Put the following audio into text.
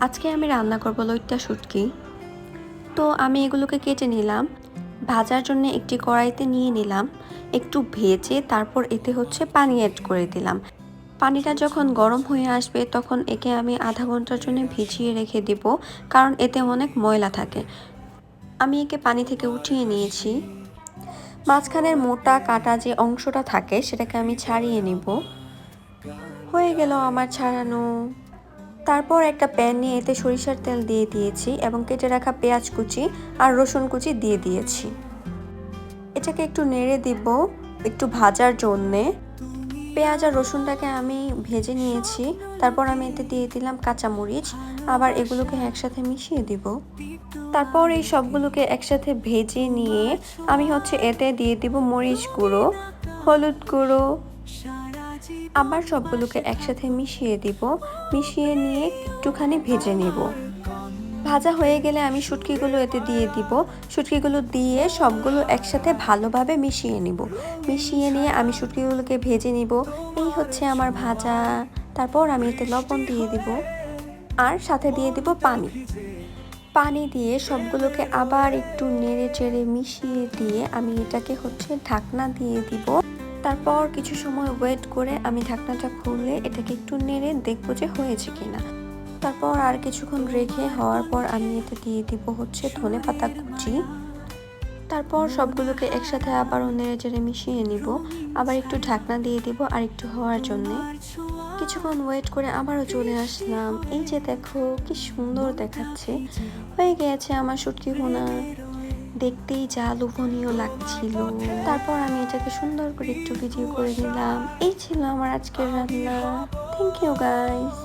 আজকে আমি রান্না করব লইট্টা শুটকি। তো আমি এগুলোকে কেটে নিলাম, ভাজার জন্য একটি কড়াইতে নিয়ে নিলাম, একটু ভেজে তারপর এতে হচ্ছে পানি অ্যাড করে দিলাম। পানিটা যখন গরম হয়ে আসবে তখন একে আমি আধা ঘণ্টার জন্য ভিজিয়ে রেখে দিব, কারণ এতে অনেক ময়লা থাকে। আমি একে পানি থেকে উঠিয়ে নিয়েছি। মাঝখানের মোটা কাটা যে অংশটা থাকে সেটাকে আমি ছাড়িয়ে নিব। হয়ে গেল আমার ছাড়ানো তারপর একটা প্যান নিয়ে এতে সরিষার তেল দিয়ে দিয়েছি এবং কেটে রাখা পেঁয়াজ কুচি আর রসুন কুচি দিয়ে দিয়েছি। এটাকে একটু নেড়ে দিব, একটু ভাজার জন্যে। পেঁয়াজ আর রসুনটাকে আমি ভেজে নিয়েছি, তারপর আমি এতে দিয়ে দিলাম কাঁচামরিচ, আবার এগুলোকে একসাথে মিশিয়ে দিব। তারপর এই সবগুলোকে একসাথে ভেজে নিয়ে আমি হচ্ছে এতে দিয়ে দিব মরিচ গুঁড়ো, হলুদ গুঁড়ো আবার সবগুলোকে একসাথে মিশিয়ে দিব। মিশিয়ে নিয়ে একটুখানি ভেজে নেব। ভাজা হয়ে গেলে আমি শুটকিগুলো এতে দিয়ে দিব। শুটকিগুলো দিয়ে সবগুলো একসাথে ভালোভাবে মিশিয়ে নিব। মিশিয়ে নিয়ে আমি শুটকিগুলোকে ভেজে নিব। এই হচ্ছে আমার ভাজা। তারপর আমি এতে লবণ দিয়ে দিব। আর সাথে দিয়ে দিব পানি। পানি দিয়ে সবগুলোকে আবার একটু নেড়ে চেড়ে মিশিয়ে দিয়ে আমি এটাকে হচ্ছে ঢাকনা দিয়ে দিব। তারপর কিছু সময় ওয়েট করে আমি ঢাকনাটা খুলে এটাকে একটু নেড়ে দেখব যে হয়েছে কিনা। তারপর আর কিছুক্ষণ রেখে হওয়ার পর আমি এতে দিয়ে দিব হচ্ছে ধনে পাতা কুচি। তারপর সবগুলোকে একসাথে আবারও নেড়ে চেড়ে মিশিয়ে নিব। আবার একটু ঢাকনা দিয়ে দিব আর একটু হওয়ার জন্য। কিছুক্ষণ ওয়েট করে আবারও চলে আসলাম। এই যে দেখো, কি সুন্দর দেখাচ্ছে। হয়ে গিয়েছে আমার শুটকি ভুনা। দেখতেই যা লোভনীয় লাগছিল। তারপর আমি এটাকে সুন্দর করে একটু ভিডিও করে নিলাম। এই ছিল আমার আজকের রান্না। Thank you guys